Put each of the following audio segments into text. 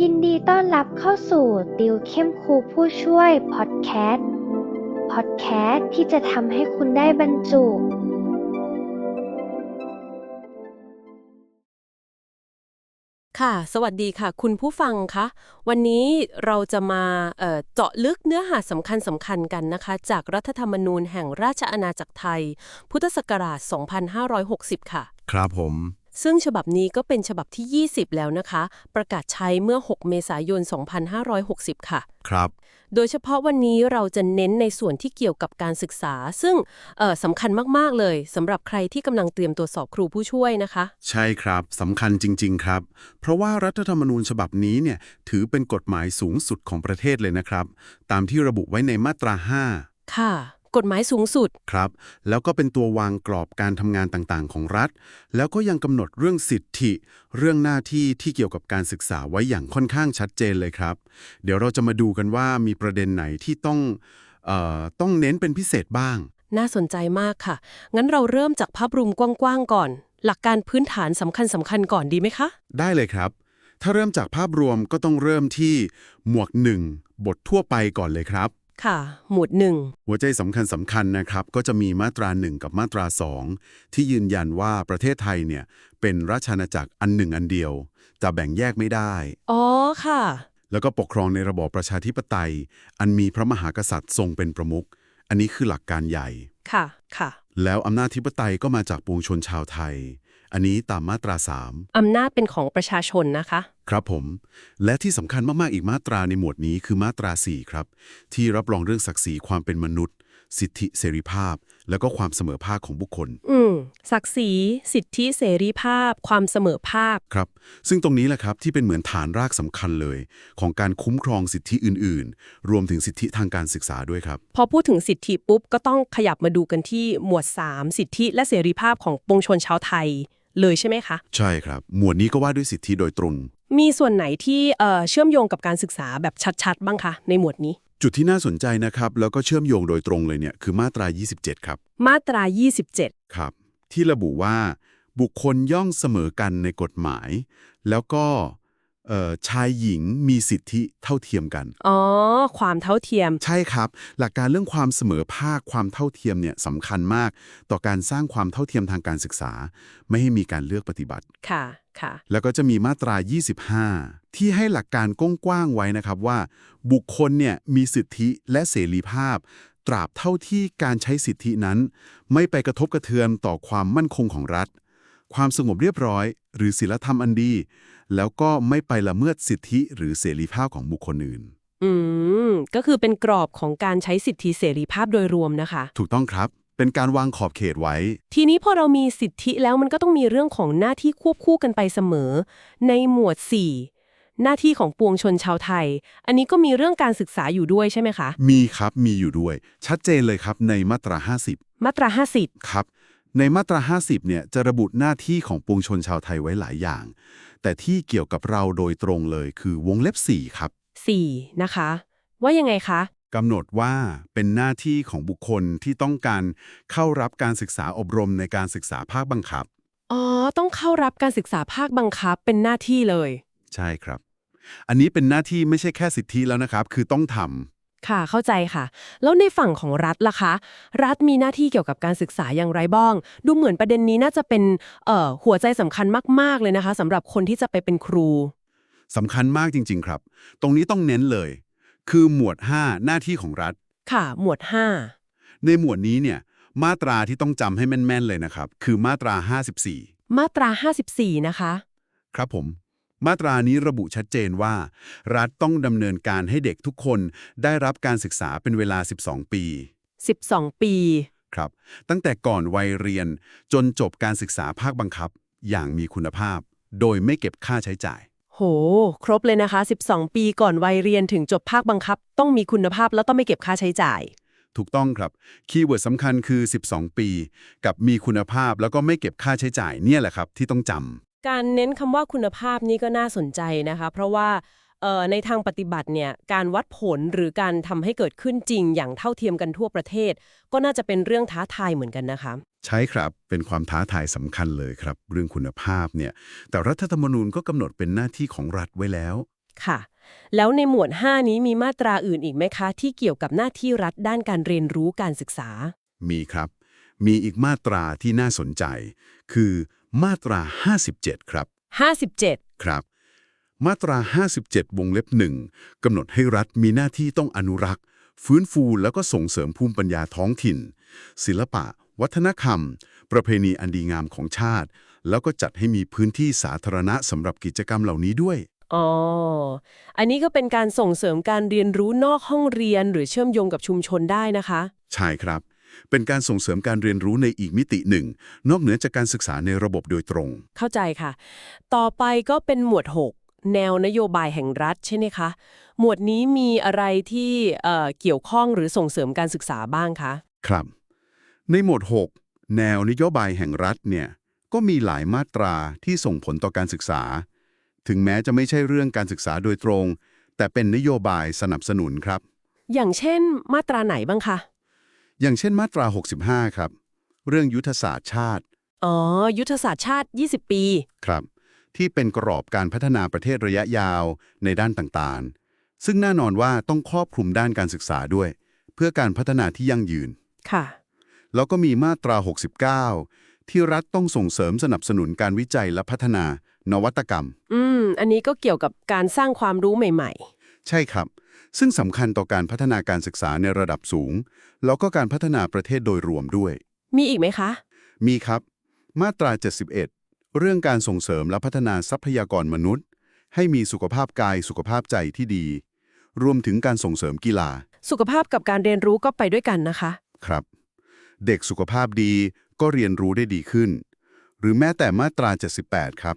ยินดีต้อนรับเข้าสู่ติวเข้มครูผู้ช่วยพอดแคสต์ พอดแคสต์ที่จะทำให้คุณได้บรรจุ ค่ะ สวัสดีค่ะ คุณผู้ฟังคะ วันนี้เราจะมาเอ่อเจาะลึกเนื้อหาสำคัญสำคัญกันนะคะ จากรัฐธรรมนูญแห่งราชอาณาจักรไทย พุทธศักราช 2560 ค่ะ ครับผม ซึ่งฉบับนี้ก็เป็นฉบับที่ 20 แล้วนะคะ ประกาศใช้เมื่อ 6 เมษายน 2560 ค่ะ ครับ โดยเฉพาะวันนี้เราจะเน้นในส่วนที่เกี่ยวกับการศึกษา ซึ่งเอ่อสำคัญมาก ๆ เลยสำหรับใครที่กำลังเตรียมตัวสอบครูผู้ช่วยนะคะ ใช่ครับสำคัญจริง ๆ ครับ เพราะว่ารัฐธรรมนูญฉบับนี้เนี่ยถือเป็นกฎหมายสูงสุดของประเทศเลยนะครับ ตามที่ระบุไว้ในมาตราค่ะ กฎหมายสูงสุด5ครับ แล้วก็เป็นตัววางกรอบการทำงานต่างๆ ของรัฐ แล้วก็ยังกำหนดเรื่องสิทธิ เรื่องหน้าที่ที่เกี่ยวกับการศึกษาไว้อย่างค่อนข้างชัดเจนเลยครับ เดี๋ยวเราจะมาดูกันว่ามีประเด็นไหนที่ต้องเอ่อต้องเน้นเป็นพิเศษบ้าง น่าสนใจมากค่ะ งั้นเราเริ่มจากภาพรวมกว้างๆก่อน หลักการพื้นฐานสำคัญสำคัญๆก่อนดีไหมคะ ได้เลยครับ ถ้าเริ่มจากภาพรวมก็ต้องเริ่มที่หมวกหนึ่งบททั่วไปก่อนเลยครับ ค่ะ หมวดหนึ่ง หัวใจสำคัญสำคัญนะครับ ก็จะมีมาตรา1กับมาตรา2ที่ยืนยันว่าประเทศไทยเนี่ยเป็นราชอาณาจักรอันหนึ่งอันเดียว จะแบ่งแยกไม่ได้ อ๋อค่ะ แล้วก็ปกครองในระบอบประชาธิปไตย อันมีพระมหากษัตริย์ทรงเป็นประมุขอันนี้คือหลักการใหญ่ ค่ะ ค่ะ แล้วอำนาจธิปไตยก็มาจากปวงชนชาวไทย อันนี้ตามมาตรา 3 อำนาจเป็นของประชาชนนะคะ ครับผม และที่สำคัญมาก ๆ อีกมาตราในหมวดนี้คือมาตรา 4 ครับ ที่รับรองเรื่องศักดิ์ศรีความเป็นมนุษย์ สิทธิเสรีภาพ แล้วก็ความเสมอภาคของบุคคล อืม ศักดิ์ศรี สิทธิเสรีภาพ ความเสมอภาค ครับ ซึ่งตรงนี้แหละครับที่เป็นเหมือนฐานรากสำคัญเลย ของการคุ้มครองสิทธิอื่น ๆ รวมถึงสิทธิทางการศึกษาด้วยครับ พอพูดถึงสิทธิปุ๊บก็ต้องขยับมาดูกันที่หมวด 3 สิทธิและเสรีภาพของปวงชนชาวไทย เลยใช่ไหมคะ ใช่ครับ หมวดนี้ก็ว่าด้วยสิทธิโดยตรง มีส่วนไหนที่เอ่อเชื่อมโยงกับการศึกษาแบบชัดๆ บ้างคะ ในหมวดนี้ จุดที่น่าสนใจนะครับ แล้วก็เชื่อมโยงโดยตรงเลยเนี่ยคือมาตรา 27 ครับ มาตรา 27 ครับ ที่ระบุว่า บุคคลย่อมเสมอกันในกฎหมาย แล้วก็ เอ่อชายหญิงมีสิทธิเท่าเทียมกัน อ๋อ ความเท่าเทียม ใช่ครับ หลักการเรื่องความเสมอภาคความเท่าเทียมเนี่ยสำคัญมาก ต่อการสร้างความเท่าเทียมทางการศึกษา ไม่ให้มีการเลือกปฏิบัติ ค่ะ ค่ะ แล้วก็จะมีมาตรา 25 ที่ให้หลักการกว้างๆไว้นะครับว่า บุคคลเนี่ยมีสิทธิและเสรีภาพ ตราบเท่าที่การใช้สิทธินั้น ไม่ไปกระทบกระเทือนต่อความมั่นคงของรัฐ ความสงบเรียบร้อย หรือศีลธรรมอันดี แล้วก็ไม่ไปละเมิดสิทธิหรือเสรีภาพของบุคคลอื่น อืม ก็คือเป็นกรอบของการใช้สิทธิเสรีภาพโดยรวมนะคะ ถูกต้องครับ เป็นการวางขอบเขตไว้ ทีนี้พอเรามีสิทธิแล้วมันก็ต้องมีเรื่องของหน้าที่ควบคู่กันไปเสมอ ในหมวด 4 หน้าที่ของปวงชนชาวไทย อันนี้ก็มีเรื่องการศึกษาอยู่ด้วยใช่ไหมคะ มีครับ มีอยู่ด้วย ชัดเจนเลยครับในมาตรา 50 มาตราครับ ในมาตรา 50 เนี่ยจะระบุหน้าที่ของปวงชนชาวไทยไว้หลายอย่าง แต่ที่เกี่ยวกับเราโดยตรงเลยคือวงเล็บ 4 ครับ50 4นะคะ ว่ายังไงคะ กำหนดว่าเป็นหน้าที่ของบุคคลที่ต้องการเข้ารับการศึกษาอบรมในการศึกษาภาคบังคับ อ๋อ ต้องเข้ารับการศึกษาภาคบังคับเป็นหน้าที่เลย ใช่ครับ อันนี้เป็นหน้าที่ไม่ใช่แค่สิทธิแล้วนะครับ คือต้องทำ ค่ะเข้าใจค่ะ แล้วในฝั่งของรัฐล่ะคะ รัฐมีหน้าที่เกี่ยวกับการศึกษาอย่างไรบ้าง ดูเหมือนประเด็นนี้น่าจะเป็นเอ่อหัวใจสำคัญมาก ๆ เลยนะคะสำหรับคนที่จะไปเป็นครูสำคัญมากจริง ๆ ครับ ตรงนี้ต้องเน้นเลย คือหมวด 5 หน้าที่ของรัฐ ค่ะ หมวดในหมวดนี้เนี่ย มาตราที่ต้องจำให้แม่น ๆ เลยนะครับ คือมาตรา 54 5มาตรา 54 นะคะ ครับผม มาตรานี้ระบุชัดเจนว่า รัฐต้องดำเนินการให้เด็กทุกคนได้รับการศึกษาเป็นเวลา 12 ปี 12 ปีครับ ตั้งแต่ก่อนวัยเรียนจนจบการศึกษาภาคบังคับ อย่างมีคุณภาพ โดยไม่เก็บค่าใช้จ่าย โห ครบเลยนะคะ 12 ปีก่อนวัยเรียนถึงจบภาคบังคับ ต้องมีคุณภาพแล้วต้องไม่เก็บค่าใช้จ่าย ถูกต้องครับ คีย์เวิร์ดสำคัญคือ 12 ปี กับมีคุณภาพแล้วก็ไม่เก็บค่าใช้จ่ายเนี่ยแหละครับที่ต้องจำ การเน้นคำว่าคุณภาพนี่ก็น่าสนใจนะคะ เพราะว่าเอ่อในทางปฏิบัติเนี่ยการวัดผลหรือการทำให้เกิดขึ้นจริงอย่างเท่าเทียมกันทั่วประเทศ ก็น่าจะเป็นเรื่องท้าทายเหมือนกันนะคะ ใช่ครับเป็นความท้าทายสำคัญเลยครับ เรื่องคุณภาพเนี่ยแต่รัฐธรรมนูญก็กำหนดเป็นหน้าที่ของรัฐไว้แล้วค่ะ แล้วในหมวด 5 นี้มีมาตราอื่นอีกไหมคะ ที่เกี่ยวกับหน้าที่รัฐด้านการเรียนรู้การศึกษา มีครับ มีอีกมาตราที่น่าสนใจ คือ มาตรา 57 ครับ 57 ครับ มาตรา 57 วงเล็บหนึ่งกำหนดให้รัฐมีหน้าที่ต้องอนุรักษ์ ฟื้นฟูแล้วก็ส่งเสริมภูมิปัญญาท้องถิ่น ศิลปะ วัฒนธรรม ประเพณีอันดีงามของชาติ แล้วก็จัดให้มีพื้นที่สาธารณะสำหรับกิจกรรมเหล่านี้ด้วยอ๋อ อันนี้ก็เป็นการส่งเสริมการเรียนรู้นอกห้องเรียนหรือเชื่อมโยงกับชุมชนได้นะคะ ใช่ครับ เป็นการส่งเสริมการเรียนรู้ในอีกมิติหนึ่ง นอกเหนือจากการศึกษาในระบบโดยตรง เข้าใจค่ะ ต่อไปก็เป็นหมวด 6 แนวนโยบายแห่งรัฐใช่ไหมคะ หมวดนี้มีอะไรที่เอ่อเกี่ยวข้องหรือส่งเสริมการศึกษาบ้างคะ ครับ ในหมวด 6 แนวนโยบายแห่งรัฐเนี่ยก็มีหลายมาตราที่ส่งผลต่อการศึกษา ถึงแม้จะไม่ใช่เรื่องการศึกษาโดยตรง แต่เป็นนโยบายสนับสนุนครับ อย่างเช่น มาตราไหนบ้างคะ อย่างเช่นมาตรา 65 ครับ เรื่องยุทธศาสตร์ชาติ อ๋อ ยุทธศาสตร์ชาติ 20 ปี ครับ ที่เป็นกรอบการพัฒนาประเทศระยะยาวในด้านต่างๆ ซึ่งแน่นอนว่าต้องครอบคลุมด้านการศึกษาด้วย เพื่อการพัฒนาที่ยั่งยืน ค่ะ แล้วก็มีมาตรา 69 ที่รัฐต้องส่งเสริมสนับสนุนการวิจัยและพัฒนานวัตกรรม อืม อันนี้ก็เกี่ยวกับการสร้างความรู้ใหม่ใช่ครับ ซึ่งสำคัญต่อการพัฒนาการศึกษาในระดับสูง แล้วก็การพัฒนาประเทศโดยรวมด้วยๆมีอีกไหมคะ มีครับ มาตรา 71 เรื่องการส่งเสริมและพัฒนาทรัพยากรมนุษย์ ให้มีสุขภาพกายสุขภาพใจที่ดี รวมถึงการส่งเสริมกีฬา สุขภาพกับการเรียนรู้ก็ไปด้วยกันนะคะ ครับ เด็กสุขภาพดีก็เรียนรู้ได้ดีขึ้น หรือแม้แต่มาตรา 78 ครับ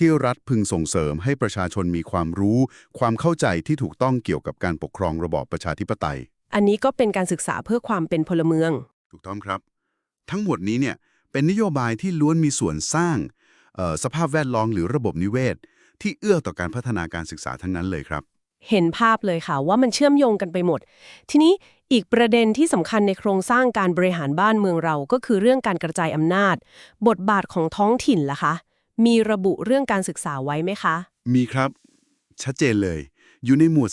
ที่รัฐพึงส่งเสริมให้ประชาชนมีความรู้ ความเข้าใจที่ถูกต้องเกี่ยวกับการปกครองระบอบประชาธิปไตย อันนี้ก็เป็นการศึกษาเพื่อความเป็นพลเมือง ถูกต้องครับ ทั้งหมดนี้เนี่ยเป็นนโยบายที่ล้วนมีส่วนสร้างเอ่อสภาพแวดล้อมหรือระบบนิเวศ ที่เอื้อต่อการพัฒนาการศึกษาทั้งนั้นเลยครับ เห็นภาพเลยค่ะว่ามันเชื่อมโยงกันไปหมด ทีนี้อีกประเด็นที่สำคัญในโครงสร้างการบริหารบ้านเมืองเราก็คือเรื่องการกระจายอำนาจ บทบาทของท้องถิ่นล่ะคะ มีระบุเรื่องการศึกษาไว้ไหมคะ มีครับ ชัดเจนเลย อยู่ในหมวด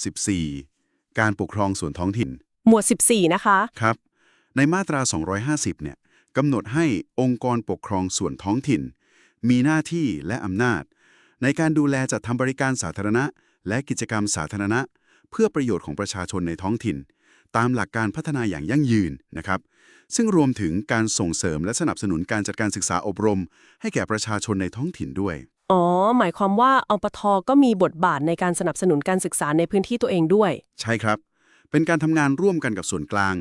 14 การปกครองส่วนท้องถิ่น หมวด 14 นะคะ ครับ ในมาตรา 250 เนี่ยกำหนดให้องค์กรปกครองส่วนท้องถิ่น มีหน้าที่และอำนาจ ในการดูแลจัดทำบริการสาธารณะ และกิจกรรมสาธารณะ เพื่อประโยชน์ของประชาชนในท้องถิ่น ตามหลักการพัฒนาอย่างยั่งยืนนะครับ ซึ่งรวมถึงการส่งเสริมและสนับสนุนการจัดการศึกษาอบรม ให้แก่ประชาชนในท้องถิ่นด้วย อ๋อ หมายความว่าอปทก็มีบทบาทในการสนับสนุนการศึกษาในพื้นที่ตัวเองด้วย ใช่ครับ เป็นการทำงานร่วมกันกับส่วนกลาง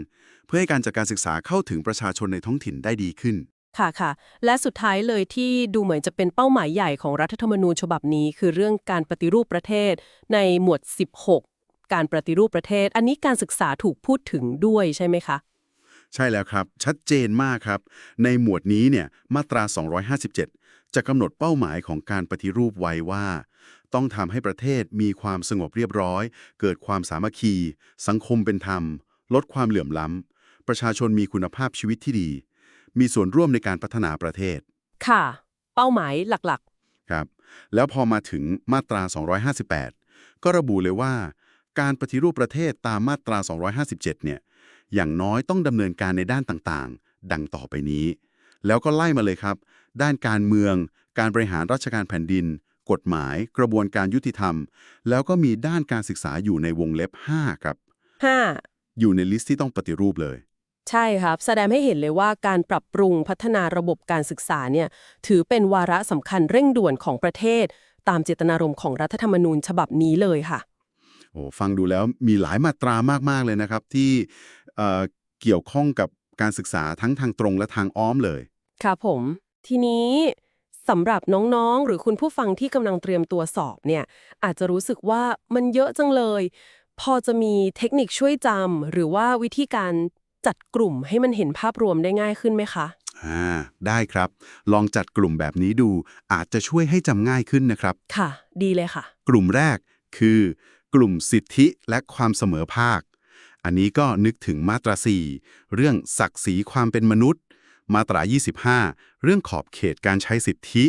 เพื่อให้การจัดการศึกษาเข้าถึงประชาชนในท้องถิ่นได้ดีขึ้น ค่ะค่ะ และสุดท้ายเลยที่ดูเหมือนจะเป็นเป้าหมายใหญ่ของรัฐธรรมนูญฉบับนี้ คือเรื่องการปฏิรูปประเทศในหมวด 16 การปฏิรูปประเทศ อันนี้การศึกษาถูกพูดถึงด้วยใช่ไหมคะ ใช่แล้วครับ ชัดเจนมากครับ ในหมวดนี้เนี่ยมาตรา 257 จะกำหนดเป้าหมายของการปฏิรูปไว้ว่า ต้องทำให้ประเทศมีความสงบเรียบร้อย เกิดความสามัคคี สังคมเป็นธรรม ลดความเหลื่อมล้ำ ประชาชนมีคุณภาพชีวิตที่ดี มีส่วนร่วมในการพัฒนาประเทศ ค่ะ เป้าหมายหลักครับ แล้วพอมาถึงมาตรา 258 ก็ระบุเลยว่า การปฏิรูปประเทศตามมาตรา 257 เนี่ย อย่างน้อยต้องดำเนินการในด้านต่างๆ ดังต่อไปนี้ แล้วก็ไล่มาเลยครับ ด้านการเมือง การบริหารราชการแผ่นดิน กฎหมาย กระบวนการยุติธรรม แล้วก็มีด้านการศึกษาอยู่ในวงเล็บ 5 ครับๆ 5. อยู่ในลิสต์ที่ต้องปฏิรูปเลย ใช่ครับ แสดงให้เห็นเลยว่าการปรับปรุงพัฒนาระบบการศึกษาเนี่ยถือเป็นวาระสำคัญเร่งด่วนของประเทศ ตามเจตนารมณ์ของรัฐธรรมนูญฉบับนี้เลยค่ะ โอ้ฟังดูแล้วมีหลายมาตรามาก ๆ เลยนะครับ ที่ เอ่อเกี่ยวข้องกับการศึกษาทั้งทางตรงและทางอ้อมเลยครับผม ทีนี้สำหรับน้องๆ หรือคุณผู้ฟังที่กำลังเตรียมตัวสอบเนี่ย อาจจะรู้สึกว่ามันเยอะจังเลย พอจะมีเทคนิคช่วยจำหรือว่าวิธีการจัดกลุ่มให้มันเห็นภาพรวมได้ง่ายขึ้นไหมคะอ่าได้ครับ ลองจัดกลุ่มแบบนี้ดู อาจจะช่วยให้จำง่ายขึ้นนะครับ ค่ะ ดีเลยค่ะ กลุ่มแรกคือ กลุ่มสิทธิและความเสมอภาค อันนี้ก็นึกถึงมาตรา 4 เรื่องศักดิ์ศรีความเป็นมนุษย์ มาตรา 25 เรื่องขอบเขตการใช้สิทธิ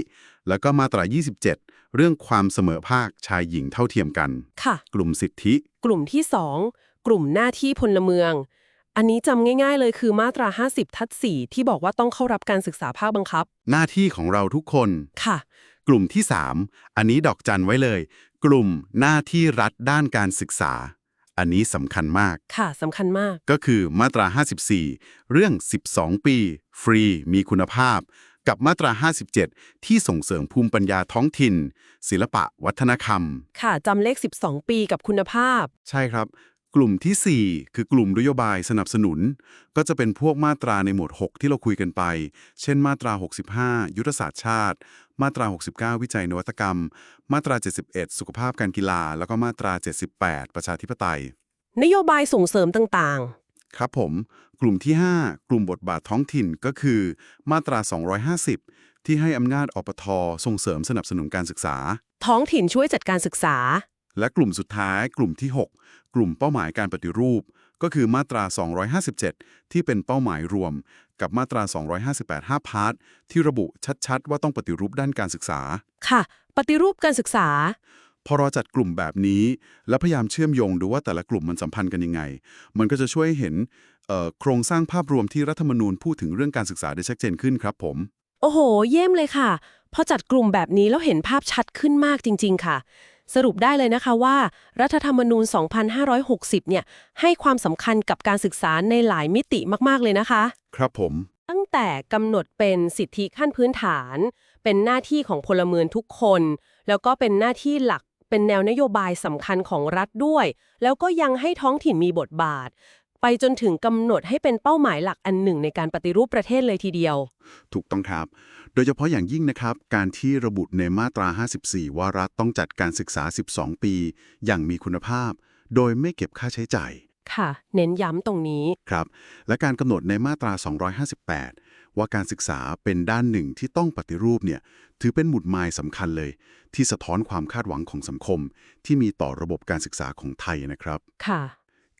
แล้วก็มาตรา 27 เรื่องความเสมอภาคชายหญิงเท่าเทียมกัน ค่ะ กลุ่มสิทธิ กลุ่มที่ 2 กลุ่มหน้าที่พลเมือง อันนี้จำง่าย ๆ เลยคือมาตรา 50 ทัด4ที่บอกว่าต้องเข้ารับการศึกษาภาคบังคับ หน้าที่ของเราทุกคน ค่ะ กลุ่มที่ 3 อันนี้ดอกจันไว้เลย กลุ่มหน้าที่รัฐด้านการศึกษา อันนี้สำคัญมาก ค่ะสำคัญมาก ก็คือมาตรา 54 เรื่อง 12 ปี ฟรี มีคุณภาพ กับมาตรา 57 ที่ส่งเสริมภูมิปัญญาท้องถิ่น ศิลปะวัฒนธรรม ค่ะจำเลข 12 ปีกับคุณภาพ ใช่ครับ กลุ่มทีสี่ 4 คือกลุ่มนโยบายสนับสนุน ก็จะเป็นพวกมาตราในหมวด 6 ที่เราคุยกันไป เช่น มาตรา 65 ยุทธศาสตร์ชาติ มาตรา 69 วิจัยนวัตกรรม มาตรา 71 สุขภาพการกีฬา แล้วก็มาตรา 78 ประชาธิปไตย นโยบายส่งเสริมต่างครับผม กลุ่มที่ 5 กลุ่มบทบาทท้องถิ่นก็คือ มาตรา 250 ที่ให้อำนาจอปทส่งเสริมสนับสนุนการศึกษาๆท้องถิ่นช่วยจัดการศึกษา และกลุ่มสุดท้ายกลุ่มที่ 6 กลุ่มเป้าหมายการปฏิรูป ก็คือมาตรา 257 ที่เป็นเป้าหมายรวม กับมาตรา 258 5 พาร์ทที่ระบุชัดๆ ว่าต้องปฏิรูปด้านการศึกษา ค่ะ ปฏิรูปการศึกษา พอเราจัดกลุ่มแบบนี้ แล้วพยายามเชื่อมโยงดูว่าแต่ละกลุ่มมันสัมพันธ์กันยังไง มันก็จะช่วยให้เห็นเอ่อโครงสร้างภาพรวมที่รัฐธรรมนูญพูดถึงเรื่องการศึกษาได้ชัดเจนขึ้นครับผม โอ้โห เยี่ยมเลยค่ะพอจัดกลุ่มแบบนี้แล้วเห็นภาพชัดขึ้นมากจริง ๆ ค่ะ สรุปได้เลยนะคะว่า รัฐธรรมนูญ 2560 เนี่ยให้ความสำคัญกับการศึกษาในหลายมิติมากๆเลยนะคะ ครับผม ตั้งแต่กำหนดเป็นสิทธิขั้นพื้นฐาน เป็นหน้าที่ของพลเมืองทุกคน แล้วก็เป็นหน้าที่หลักเป็นแนวนโยบายสำคัญของรัฐด้วย แล้วก็ยังให้ท้องถิ่นมีบทบาท ไปจนถึงกำหนดให้เป็นเป้าหมายหลักอันหนึ่งในการปฏิรูปประเทศเลยทีเดียว ถูกต้องครับ โดยเฉพาะอย่างยิ่งนะครับ การที่ระบุในมาตรา 54 ว่ารัฐต้องจัดการศึกษา 12 ปี อย่างมีคุณภาพ โดยไม่เก็บค่าใช้จ่าย ค่ะ เน้นย้ำตรงนี้ ครับ และการกำหนดในมาตรา 258 ว่าการศึกษาเป็นด้านหนึ่งที่ต้องปฏิรูปเนี่ย ถือเป็นหมุดหมายสำคัญเลย ที่สะท้อนความคาดหวังของสังคม ที่มีต่อระบบการศึกษาของไทยนะครับ ค่ะ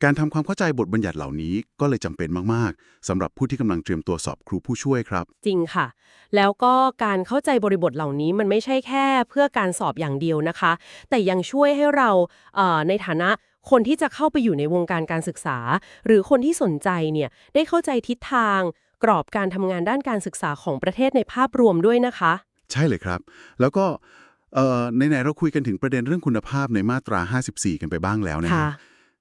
การทำความเข้าใจบทบัญญัติเหล่านี้ก็เลยจำเป็นมากๆสำหรับผู้ที่กำลังเตรียมตัวสอบครูผู้ช่วยครับ จริงค่ะ แล้วก็การเข้าใจบริบทเหล่านี้มันไม่ใช่แค่เพื่อการสอบอย่างเดียวนะคะ แต่ยังช่วยให้เราเอ่อในฐานะคนที่จะเข้าไปอยู่ในวงการการศึกษา หรือคนที่สนใจเนี่ยได้เข้าใจทิศทาง กรอบการทำงานด้านการศึกษาของประเทศในภาพรวมด้วยนะคะ ใช่เลยครับ แล้วก็เอ่อไหนๆเราคุยกันถึงประเด็นเรื่องคุณภาพในมาตรา 54 กันไปบ้างแล้วนะฮะค่ะ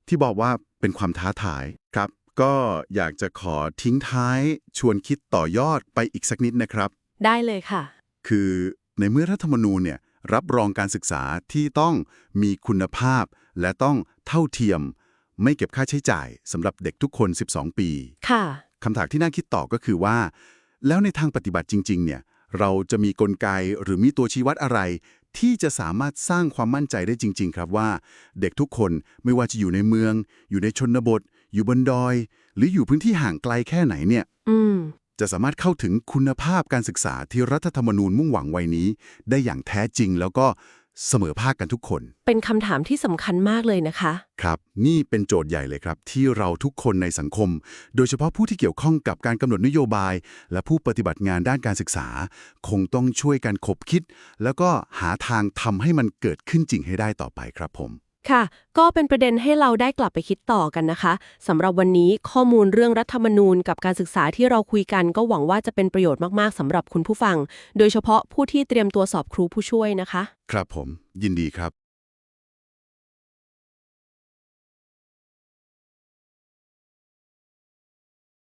ที่บอกว่าเป็นความท้าทายครับ ก็อยากจะขอทิ้งท้ายชวนคิดต่อยอดไปอีกสักนิดนะครับ ได้เลยค่ะ คือในเมื่อรัฐธรรมนูญเนี่ยรับรองการศึกษาที่ต้องมีคุณภาพ และต้องเท่าเทียม ไม่เก็บค่าใช้จ่ายสำหรับเด็กทุกคน 12 ปี ค่ะคำถามที่น่าคิดต่อก็คือว่า แล้วในทางปฏิบัติจริง ๆ เนี่ย เราจะมีกลไกหรือมีตัวชี้วัดอะไร ที่จะสามารถสร้างความมั่นใจได้จริง ๆ ครับว่า เด็กทุกคนไม่ว่าจะอยู่ในเมือง อยู่ในชนบท อยู่บนดอย หรืออยู่พื้นที่ห่างไกลแค่ไหนเนี่ยอืมจะสามารถเข้าถึงคุณภาพการศึกษาที่รัฐธรรมนูญมุ่งหวังไว้นี้ ได้อย่างแท้จริงแล้วก็ เสมอภาคกันทุกคน เป็นคำถามที่สำคัญมากเลยนะคะ ครับ นี่เป็นโจทย์ใหญ่เลยครับ ที่เราทุกคนในสังคม โดยเฉพาะผู้ที่เกี่ยวข้องกับการกำหนดนโยบาย และผู้ปฏิบัติงานด้านการศึกษา คงต้องช่วยกันคบคิด แล้วก็หาทางทำให้มันเกิดขึ้นจริงให้ได้ต่อไปครับผม ค่ะ ก็เป็นประเด็นให้เราได้กลับไปคิดต่อกันนะคะสำหรับวันนี้ข้อมูลเรื่องรัฐธรรมนูญกับการศึกษาที่เราคุยกัน ก็หวังว่าจะเป็นประโยชน์มากๆสำหรับคุณผู้ฟัง โดยเฉพาะผู้ที่เตรียมตัวสอบครูผู้ช่วยนะคะ ครับผม ยินดีครับ